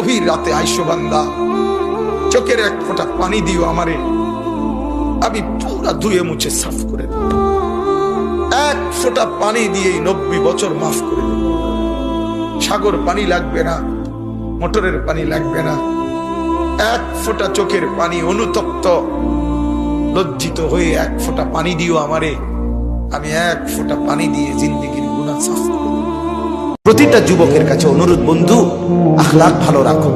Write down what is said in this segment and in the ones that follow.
গভীর রাতে আইসো বান্দা। চোখের এক ফোঁটা পানি দিও আমারে। আমি পুরা ধুয়ে মুছে সাফ করে দেব। এক ফোঁটা পানি দিয়ে নব্বই বছর মাফ করে দেব। সাগর পানি লাগবে না, মোটরের পানি লাগবে না। এক ফোঁটা চোখের পানি অনুতপ্ত, লজ্জিত হয়ে এক ফোঁটা পানি দিও আমারে। আমি এক ফোঁটা পানি দিয়ে জিন্দিগির গুণা সাফ করে। প্রতিটা যুবকের কাছে অনুরোধ, বন্ধু আখলাক ভালো রাখো।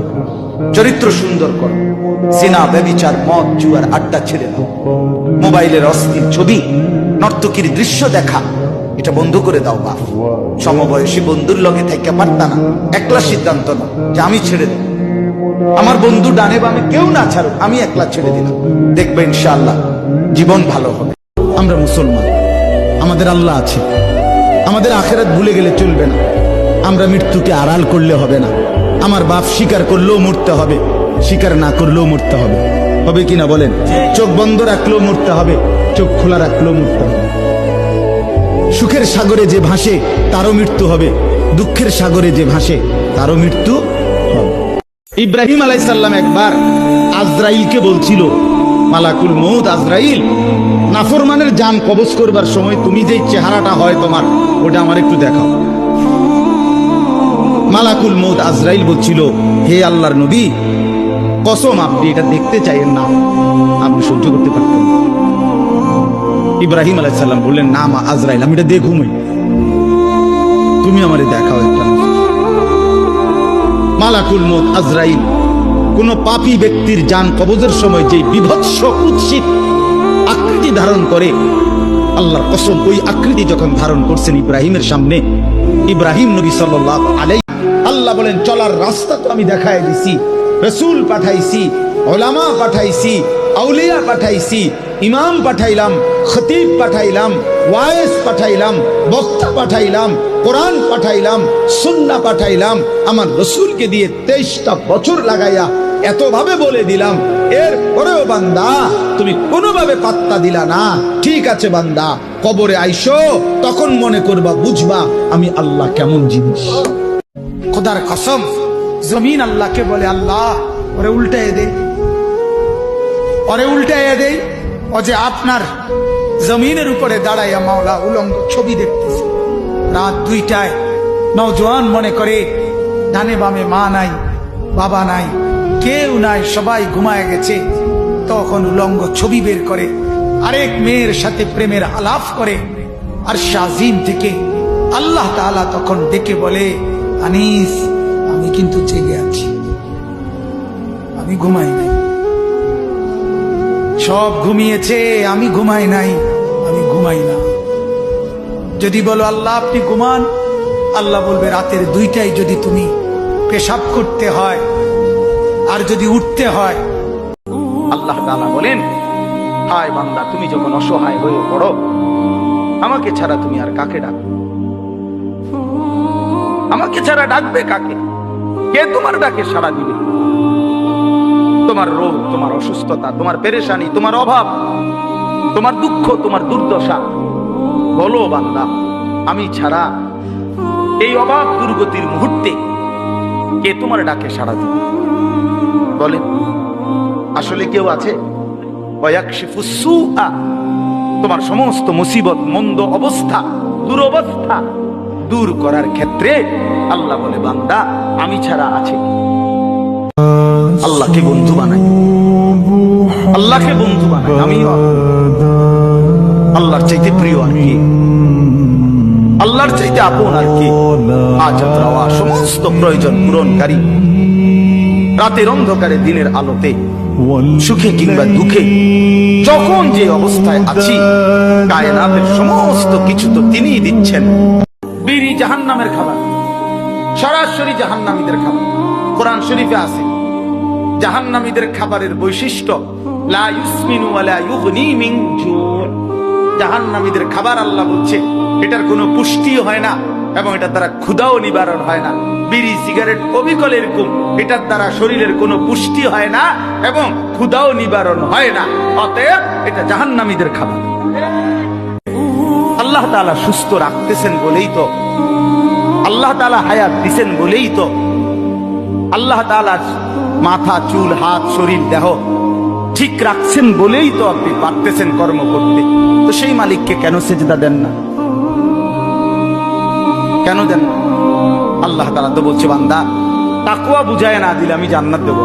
চরিত্র সুন্দর করো। সিনা ব্যবিচার মদ, জুয়ার আড্ডা ছেড়ে দাও। মোবাইলের অস্থির ছবি, নর্তকীর দৃশ্য দেখা, এটা বন্ধ করে দাও, বাপ। সমবয়সী বন্ধুর লগে থেকে পারতা না। একলা সিদ্ধান্ত না যে আমি ছেড়ে দেব। আমার বন্ধু ডানে বামে কেউ না ছাড়ুক, আমি একলা ছেড়ে দিলাম। দেখবে ইনশাআল্লাহ জীবন ভালো হবে। আমরা মুসলমান। আমাদের আল্লাহ আছে। আমাদের আখেরাত ভুলে গেলে চলবে না। আমরা মৃত্যুকে আড়াল করলে হবে না। আমার বাপ স্বীকার করলেও মরতে হবে স্বীকার না করলেও মরতে হবে। হবে কিনা বলেন? চোখ বন্ধ রাখলেও মরতে হবে, চোখ খোলা রাখলেও মরতে হবে। সুখের সাগরে যে ভাসে, তারও মৃত্যু হবে। দুঃখের সাগরে যে ভাসে, তারও মৃত্যু ইব্রাহিম আলাইসাল্লাম একবার আজরাইলকে বলছিল, মালাকুল মৌদ আজরাইল, নাফরমানের যান কবজ করবার সময় তুমি যেই চেহারাটা হয় তোমার, ওটা আমার একটু দেখাও। মালাকুল মৌদ আজরাইল বলছিল, হে আল্লাহর নবী, কসম আপনি এটা দেখতে চাইেন না। আপনি সহ্য করতে পারতেন। ইব্রাহিম আলাইসাল্লাম বললেন, না মা আজরাইল, আমি এটা দেখুমই। তুমি আমারে দেখাও একটা মালাকুল মত আজরাইল, কোন পাপী ব্যক্তির যান কবজের সময় যে বিভৎস কুৎসিত আকৃতি ধারণ করে, আল্লাহর কসম ওই আকৃতি যখন ধারণ করছেন ইব্রাহিমের সামনে, ইব্রাহিম নবী সাল্লাহ আলাই আল্লাহ বলেন, চলার রাস্তা তো আমি দেখাই দিছি, রসুল পাঠাইছি ওলামা পাঠাইছি, আউলিয়া পাঠাইছি, ইমাম পাঠাইলাম, খতিব পাঠাইলাম ওয়ায়েস পাঠাইলাম, বক্তা পাঠাইলাম, কোরআন পাঠাইলাম সুন্না পাঠাইলাম, আমার রসুলকে দিয়ে তেইশটা বছর লাগাইয়া এতভাবে বলে দিলাম এর পরেও বান্দা, তুমি কোনোভাবে পাত্তা দিলা না। ঠিক আছে বান্দা, কবরে আইসো, তখন মনে করবা, বুঝবা, আমি আল্লাহ কেমন জিনিস। খোদার কসম, জমিন আল্লাহকে বলে আল্লাহ, ওরে উল্টাই দে ওরে উল্টাইয়া দেই, ও যে আপনার জমিনের উপরে দাঁড়াইয়া মাওলা উলঙ্গ ছবি দেখতেছে। রাত দুইটায় নওজোয়ান মনে করে, ডানে বামে মা নাই, বাবা নাই, কেউ নাই, সবাই ঘুমায় গেছে। তখন উলঙ্গ ছবি বের করে, আরেক মেয়ের সাথে প্রেমের আলাপ করে, আর শাহিন থেকে আল্লাহ তখন ডেকে বলে আনিস, আমি কিন্তু জেগে আছি। আমি ঘুমাই নাই। সব ঘুমিয়েছে, আমি ঘুমাই নাই, আমি ঘুমাই না। যদি বলো, আল্লাহ, আপনি ঘুমান? আল্লাহ বলবে, রাতের দুইটাই যদি তুমি পেশাব করতে হয় আর যদি উঠতে হয়। আল্লাহ বলেন, হায় বান্দা, তুমি যখন অসহায় হয়ে পড়ো, আমাকে ছাড়া তুমি আর কাকে ডাকবে? আমাকে ছাড়া ডাকবে কাকে? কে তোমার ডাকে সাড়া দিবে? তোমার রোগ, তোমার অসুস্থতা, তোমার পেরেশানি, তোমার অভাব, তোমার দুঃখ, তোমার দুর্দশা, বলো বান্দা, আমি ছাড়া এই অভাব দুর্গতির মুহূর্তে কে তোমার ডাকে সাড়া দিবে? বলে, আসলে কেউ আছে। তোমার সমস্ত মুসিবত, মন্দ অবস্থা, দুরবস্থা দূর করার ক্ষেত্রে আল্লাহ বলে, বান্দা, আমি ছাড়া আছে আল্লাহকে বন্ধু বানাই। আল্লাহকে বন্ধু বানাই আমি আল্লাহর চাইতে প্রিয় আর কি? আল্লাহর চাইতে আপন আর কি? আজ রাওয়া সমস্ত প্রয়োজন পূরণকারী। রাতের অন্ধকারে, দিনের আলোতে, সুখে কিংবা দুঃখে, যখন যে অবস্থায় আছি, কায়নাতের সমস্ত কিছু তো তিনিই দিচ্ছেন। বিড়ি জাহান্নামের খাবার। সরাসরি জাহান্নামীদের খাবার। কোরআন শরীফে আছে, জাহান্নামীদের খাবারের বৈশিষ্ট্য জাহান্নামীদের খাবার আল্লাহ বলছে, এটার কোনো পুষ্টিও হয় না এবং এটার দ্বারা ক্ষুধাও নিবারণ হয় না। বিড়ি, সিগারেট অবিকল এরকম এটার দ্বারা শরীরের কোনো পুষ্টি হয় না এবং ক্ষুধাও নিবারণ হয় না। অতএব এটা জাহান্নামীদের খাবার। আল্লাহ তাআলা সুস্থ রাখতেছেন বলেই তো আল্লাহ তাআলা হায়াত দিছেন বলেই তো। আল্লাহ মাথা, চুল, হাত, শরীর, দেহ ঠিক রাখছেন বলেই তো আপনি পারতেছেন কর্ম করতে। তো সেই মালিককে কেন সেজদা দেন না? কেন দেন? আল্লাহ তালা তো বলছে, বান্দা তাকুয়া বুঝায় না দিলে আমি জান্নাত দেব।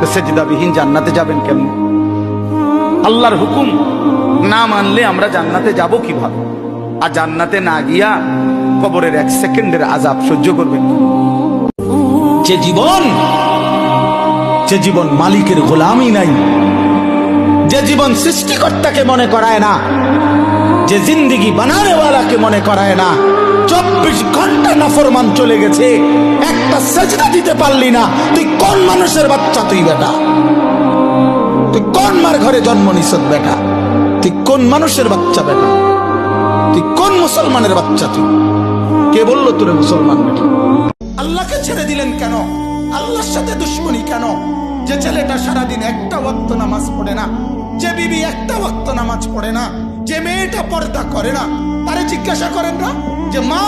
তো সেজদাবিহীন জান্নাতে যাবেন কেমন? আল্লাহর হুকুম না মানলে আমরা জান্নাতে যাব কীভাবে? আর জান্নাতে না গিয়া কবরের এক সেকেন্ডের আজাব সহ্য করবেন যে জীবন যে জীবন মালিকের গোলামই নাই, যে জীবন সৃষ্টিকর্তাকে মনে করায় না, যে জিন্দিগি বানানেওয়ালাকে মনে করায় না, চব্বিশ ঘণ্টা নাফরমান চলে গেছে, একটা সেজদা দিতে পারলি না, তুই কোন মানুষের বাচ্চা তুই বেটা? তুই কোন মার ঘরে জন্ম নিছ বেটা? তুই কোন মানুষের বাচ্চা বেটা? তুই কোন মুসলমানের বাচ্চা তুই? কে বলল তোরে মুসলমান বেটা আল্লাহকে ছেড়ে দিলেন কেন? আল্লাহর সাথে দুশ্মনী কেন? যে ছেলেটা সারাদিন একটা ওয়াক্ত নামাজ পড়ে না, যে বিবি একটা ওয়াক্ত নামাজ পড়ে না, যে মেয়েটা পর্দা করে না তারে জিজ্ঞাসা করেন না যে, মা,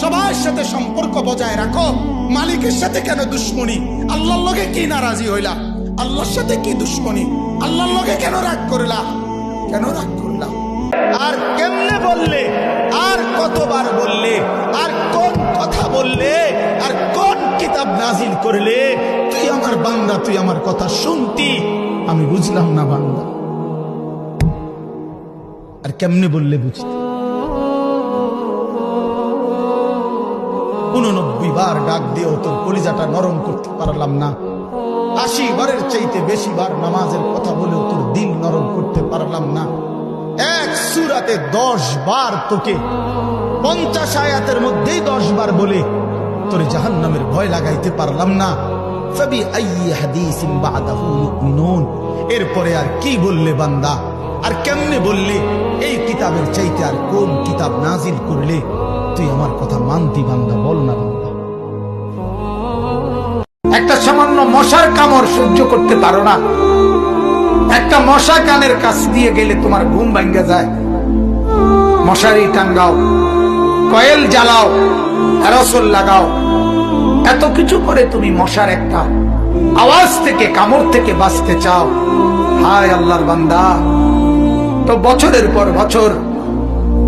সবার সাথে সম্পর্ক বজায় রাখো। মালিকের সাথে কেন দুশ্মনী? আল্লাহর লগে কি নারাজি হইলা? আল্লাহর সাথে কি দুশ্মনী? আল্লাহর লগে কেন রাগ করলা? কেন রাগ করলা? আর কেমনে বললে? আর কতবার বললে? আর কোন কথা বললে? আর কোন কিতাব নাজিল করলে? তুই আমার বান্দা, তুই আমার কথা শুনতি। আমি বুঝলাম না বান্দা। আর কেমনে বললে বুঝতে? উননব্বই বার ডাক দিয়েও তোর কলিজাটা নরম করতে পারলাম না। আশি বারের চাইতে বেশি বার নামাজের কথা বলেও তোর দিল নরম করতে পারলাম না। সুরাতে দশ বার তোকে, পঞ্চাশ আয়াতের মধ্যেই দশ বার বলে তোর জাহান নামের ভয় লাগাইতে পারলাম না। এরপরে আর কি বললে বান্দা? আর কেমনে বললে, এই কিতাবের চাইতে আর কোন কিতাব নাজিল করলে? তুই আমার কথা মানতি বান্দা, বল না বান্দা। একটা সামান্য মশার কামড় সহ্য করতে পারো না। একটা মশা কানের কাছ দিয়ে গেলে তোমার ঘুম ভাঙ্গে যায়। মশারি টাঙ্গাও, কয়েল জ্বালাও, অ্যারোসল লাগাও। এত কিছু করে তুমি মশার একটা আওয়াজ থেকে, কামড় থেকে বাঁচতে চাও। হায় আল্লাহর বান্দা। তো বছরের পর বছর,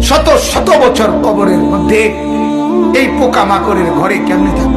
শত শত বছর কবরের মধ্যে এই পোকামাকড়ের ঘরে কেমনে থাকব?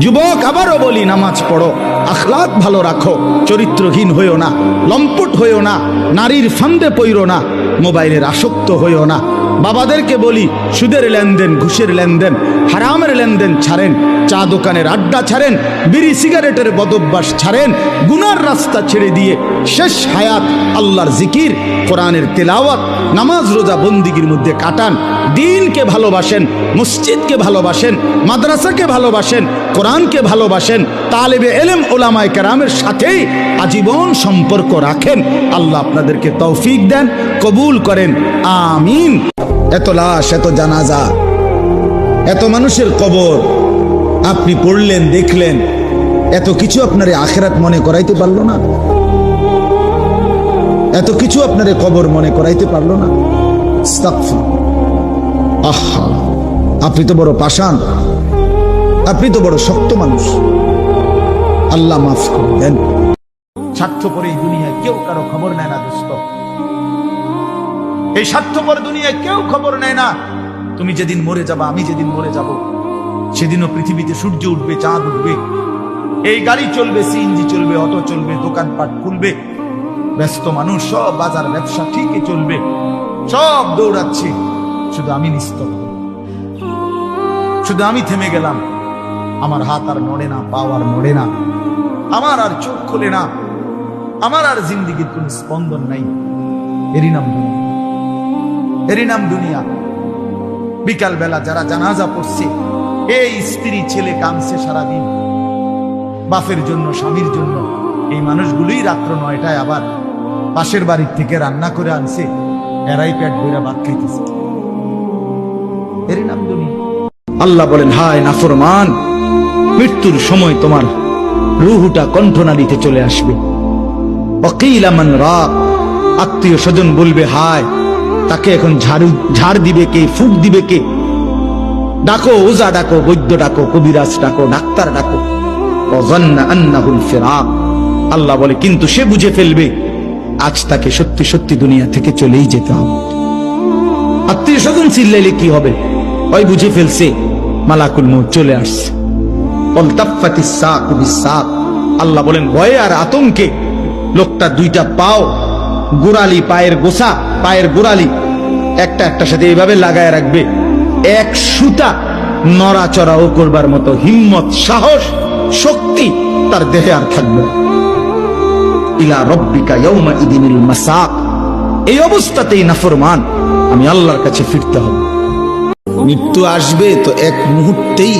যুবক, আবারও বলি, নামাজ পড়ো। আখলাক ভালো রাখো। চরিত্রহীন হইও না, লম্পট হইও না, নারীর ফান্দে পইরো না। মোবাইলের আসক্ত হইও না। বাবাদেরকে বলি সুদের লেনদেন ঘুষের লেনদেন। হারামের লেনদেন ছাড়েন, চা দোকানের আড্ডা ছাড়েন, বিড়ি সিগারেটের বদভ্যাস ছাড়েন, গুনার রাস্তা ছেড়ে দিয়ে শেষ হায়াত আল্লাহর জিকির, কোরআনের তেলাওয়াত, নামাজ রোজা বন্দিগির মধ্যে কাটান, দিনকে ভালোবাসেন, মসজিদকে ভালোবাসেন, মাদ্রাসাকে ভালোবাসেন, কোরআনকে ভালোবাসেন, তালেবে এলেম ওলামায় কেরামের সাথেই আজীবন সম্পর্ক রাখেন। আল্লাহ আপনাদেরকে তৌফিক দেন, কবুল করেন, আমিন। এত লাশ, এত জানাজা এত মানুষের কবর। আপনি পড়লেন, দেখলেন, এত কিছু আপনার আখেরাত মনে করাইতে পারল না? এত কিছু আপনার কবর মনে করাইতে পারল না? আহা, আপনি তো বড় পাষাণ। আপনি তো বড় শক্ত মানুষ। আল্লাহ মাফ করে দেন। স্বার্থপর এই দুনিয়ায় কেউ কারও খবর নেয় না, দোস্ত। এই স্বার্থপর দুনিয়ায় কেউ খবর নেয় না। তুমি যেদিন মরে যাবা, আমি যেদিন মরে যাব, সেদিনও পৃথিবীতে সূর্য উঠবে, চাঁদ উঠবে। এই গাড়ি চলবে, সিএনজি চলবে, অটো চলবে, দোকানপাট খুলবে। ব্যস্ত মানুষ, সব বাজার ব্যবসা ঠিকই চলবে। সব দৌড়াচ্ছে। শুধু আমি নিস্তব্ধ। শুধু আমি থেমে গেলাম। আমার হাত আর নড়ে না পা আর নড়ে না। আমার আর চোখ খোলে না। আমার আর জিন্দিগির কোন স্পন্দন নাই। এরই নাম দুনিয়া। এরই নাম দুনিয়া। বিকাল বেলা যারা জানাজা পড়ছে, এই স্ত্রী ছেলে কাঁদছে সারাদিন। বাপের জন্য, স্বামীর জন্য। এই মানুষগুলোই রাত্র নয়টায় আবার পাশের বাড়ির থেকে রান্না করে আনছে, এরাই পেট বইরা ভাত খাইতেছে। এরই নাম দুনিয়া। আল্লাহ বলেন, হায় নাফরমান, মৃত্যুর সময় তোমার রুহুটা কণ্ঠনালীতে চলে আসবে। অকিলামান রাগ, আত্মীয় স্বজন বলবে, হায় তাকে এখন ঝাড়ু, ঝাড় দিবে কে, ফুক দিবে কে? ডাকো ওজা ডাকো, বৈদ্য ডাকো, কবিরাজ ডাকো, ডাক্তার ডাকো। আল্লাহ বলে, কিন্তু সে বুঝে ফেলবে, আজ তাকে সত্যি সত্যি দুনিয়া থেকে চলেই যেতে হবে। আত্মীয় স্বজন চিল্লাইলে কি হবে? ওই বুঝে ফেলছে, মালাকুল মৌত চলে আসছে। আল্লাহ বলেন, ভয়ে আর আতঙ্কে লোকটা দুইটা পাও, গোড়ালি পায়ের গোসা পায়ের গোড়ালি একটা একটা সাথে এইভাবে লাগায় রাখবে। এক সুতা নড়াচড়াও করবার মতো হিম্মত, সাহস, শক্তি তার দেহে আর থাকবে ইলা রব্বিকা ইয়াউমা ইদিনিল মাসাক। এই অবস্থাতেই নাফরমান, আমি আল্লাহর কাছে ফিরতে হবে। মৃত্যু আসবে তো এক মুহূর্তেই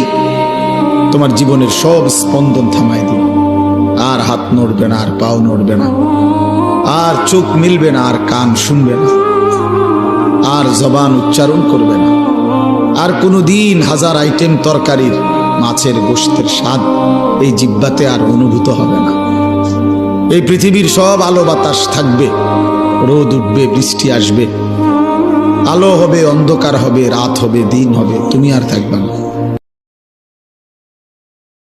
তোমার জীবনের সব স্পন্দন থামাই দিবে। আর হাত নড়বে না, আর পাও নড়বে না। আর চোখ মিলবে না, আর কান শুনবে না, আর জবান উচ্চারণ করবে না। আর কোনো দিন হাজার আইটেম তরকারির মাছের গোষ্ঠের স্বাদ এই জিব্বাতে আর অনুভূত হবে না। এই পৃথিবীর সব আলো বাতাস থাকবে, রোদ উঠবে, বৃষ্টি আসবে। আলো হবে, অন্ধকার হবে, রাত হবে, দিন হবে, তুমি আর থাকবে না।